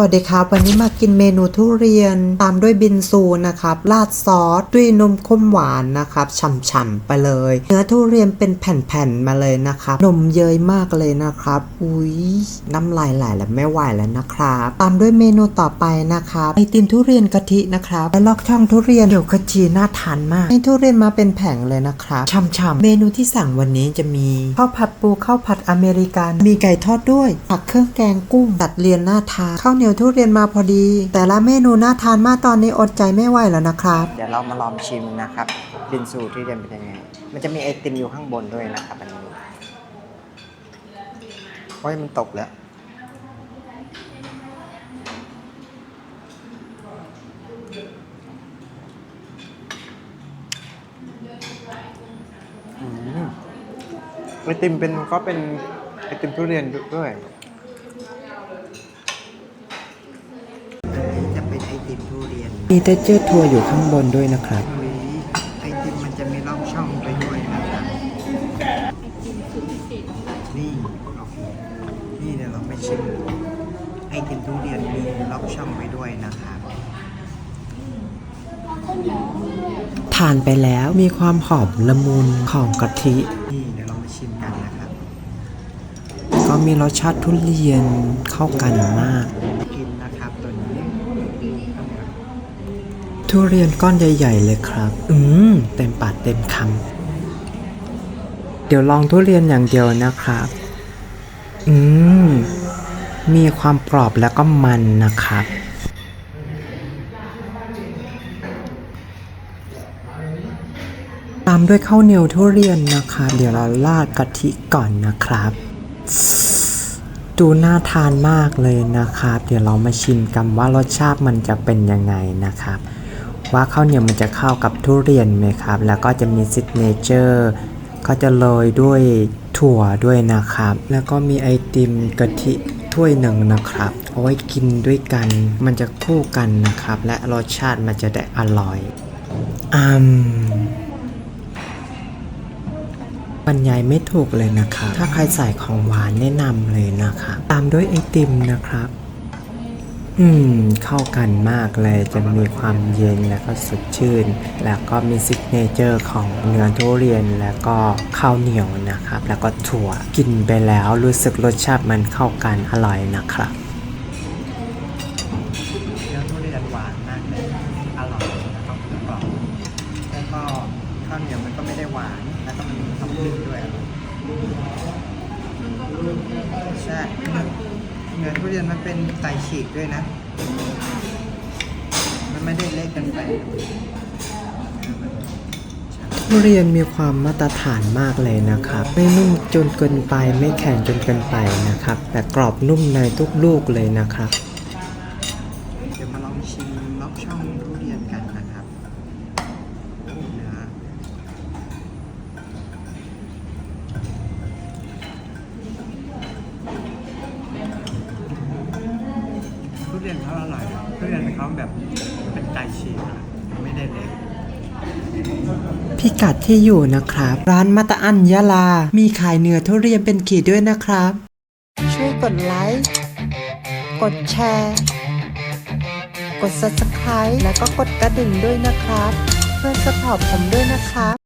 สวัสดีครับ วันนี้มากินเมนูทุเรียนตามด้วยบินซูนะครับ ราดซอสด้วยนมข้นหวานนะครับฉ่ำๆไปเลย เนื้อทุเรียนเป็นแผ่นๆมาเลยนะครับนมเยยมากเลยนะครับ อุ้ยน้ำลายไหลแล้วไม่ไหวแล้วนะครับ ตามด้วยเมนูต่อไปนะครับไอติมทุเรียนกะทินะครับและลอกช่องทุเรียนเดี๋ยวขจีน่าทานมากให้ทุเรียนมาเป็นแผงเลยนะครับฉ่ำๆเมนูที่สั่งวันนี้จะมีข้าวผัดปูข้าวผัดอเมริกัน มีไก่ทอดด้วยผักเครื่องแกงกุ้งตัดเรียนน่าทานข้าวเหนียวทุเรียนมาพอดี แต่ละเมนูน่าทานมากตอนนี้อดใจไม่ไหวแล้วนะครับ เดี๋ยวเรามาลองชิมนะครับบินซูที่เรียนเป็นยังไง มันจะมีไอติมอยู่ข้างบนด้วยนะครับอันนี้โอ้ยมันตกแล้วไอติมเป็นก็เป็นไอติมทุเรียนด้วย จะเป็น ไอติมทุเรียน มีเตเจอร์ทัวร์อยู่ข้างบนด้วยนะครับอุ๊ยไอติมมันจะมีร่องช่องไปด้วยนะครับ นี่โอเคนี่เดี๋ยวเราไปชิมไอติมทุเรียนมีร่องช่องไปด้วยนะครับทานไปแล้วมีความหอมละมุนของกะทิ นี่เดี๋ยวเรามาชิมกันนะครับ ก็มีรสชาติทุเรียนเข้ากันมาก กินนะครับตัวนี้ ทุเรียนก้อนใหญ่ ๆ เลยครับ อืม เต็มปากเต็มคำเดี๋ยวลองทุเรียนอย่างเดียวนะครับ อืม มีความกรอบแล้วก็มันนะครับ ตามด้วยข้าวเหนียวทุเรียนนะครับเดี๋ยวเราราดกะทิก่อนนะครับดูน่าทานมากเลยนะครับ เดี๋ยวเรามาชิมกันว่ารสชาติมันจะเป็นยังไงนะครับ ว่าข้าวเหนียวมันจะเข้ากับทุเรียนไหมครับ แล้วก็จะมีซิกเนเจอร์ก็จะโรยด้วยถั่วด้วยนะครับ แล้วก็มีไอติมกะทิถ้วยหนึ่งนะครับ เอาไว้กินด้วยกัน มันจะคู่กันนะครับ และรสชาติมันจะได้อร่อยอืมบรรยายไม่ถูกเลยนะครับ ถ้าใครใส่ของหวานแนะนำเลยนะครับ ตามด้วยไอติมนะครับ อืม เข้ากันมากเลยจะมีความเย็นแล้วก็สดชื่น แล้วก็มีซิกเนเจอร์ของเนื้อทุเรียนแล้วก็ข้าวเหนียวนะครับ แล้วก็ถั่วกินไปแล้วรู้สึกรสชาติมันเข้ากันอร่อยนะครับเนื้อทุเรียนหวานมากเลยอร่อยแล้วก็กรอบแล้วก็ข้าวเหนียวมันก็ไม่ได้หวานแล้วก็มันมีความลึกด้วยอร่อยใช่ เนื้อทุเรียนมันเป็นไก่ฉีกด้วยนะ มันไม่ได้เล็กเกันไปทุเรียนมีความมาตรฐานมากเลยนะครับ ไม่นุ่มจนเกินไปไม่แข็งจนเกินไปนะครับ แต่กรอบนุ่มในทุกลูกเลยนะครับ เดี๋ยวมาลองชิมล็อกช่องทุเรียนกันนะครับเนื้อทุเรียนเขาอร่อยทุเรียนเขาแบบเป็นไก่ฉีกไม่ได้เล็กพิกัดที่อยู่นะครับ ร้านมาตาอันยะลา มีขายเนื้อทุเรียนเป็นขีดด้วยนะครับ ช่วยกดไลค์ กดแชร์ กด subscribe แล้วก็กดกระดิ่งด้วยนะครับ เพื่อสปอร์ตผมด้วยนะครับ